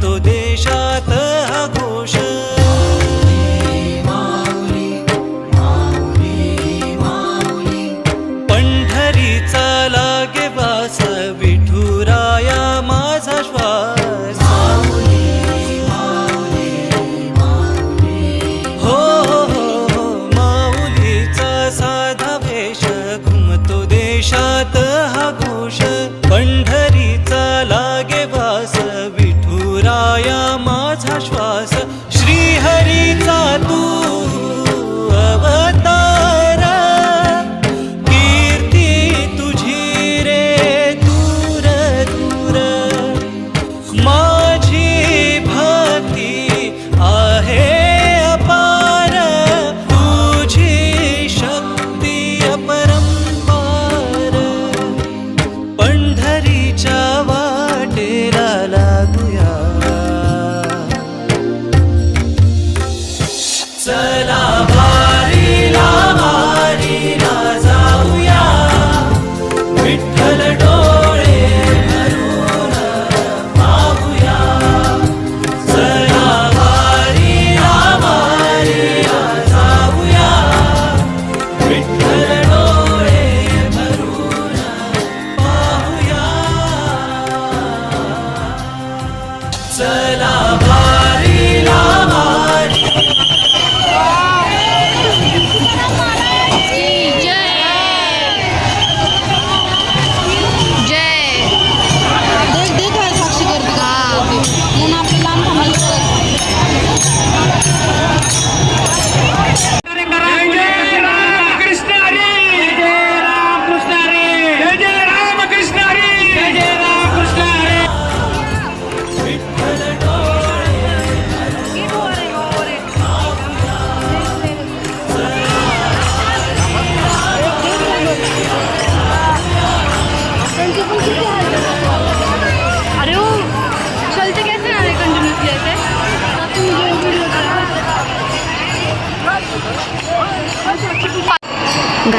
tanto de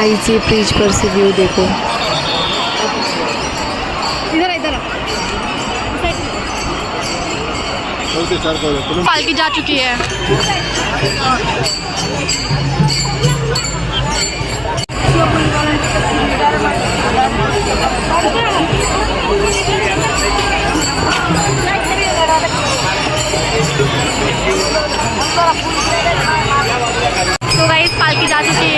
आईचे fridge पर से व्यू देखो इधर इधर पालकी जा चुकी है। तो वही पालकी जा चुकी है।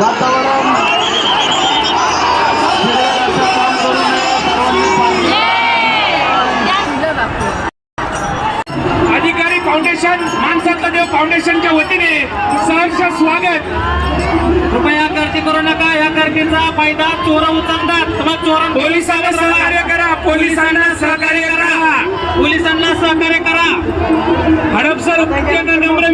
वातावरण. अधिकारी फाउंडेशन माणसातलं देव फाउंडेशनच्या वतीने सहर्ष स्वागत. कृपया गर्दी करू नका. या गर्दीचा फायदा चोर उचलतात. मग चोर पोलिसांना सहकार्य करा. पोलिसांना सहकार्य करा. पोलिसांना सहकार्य करा. हडपसर नम्र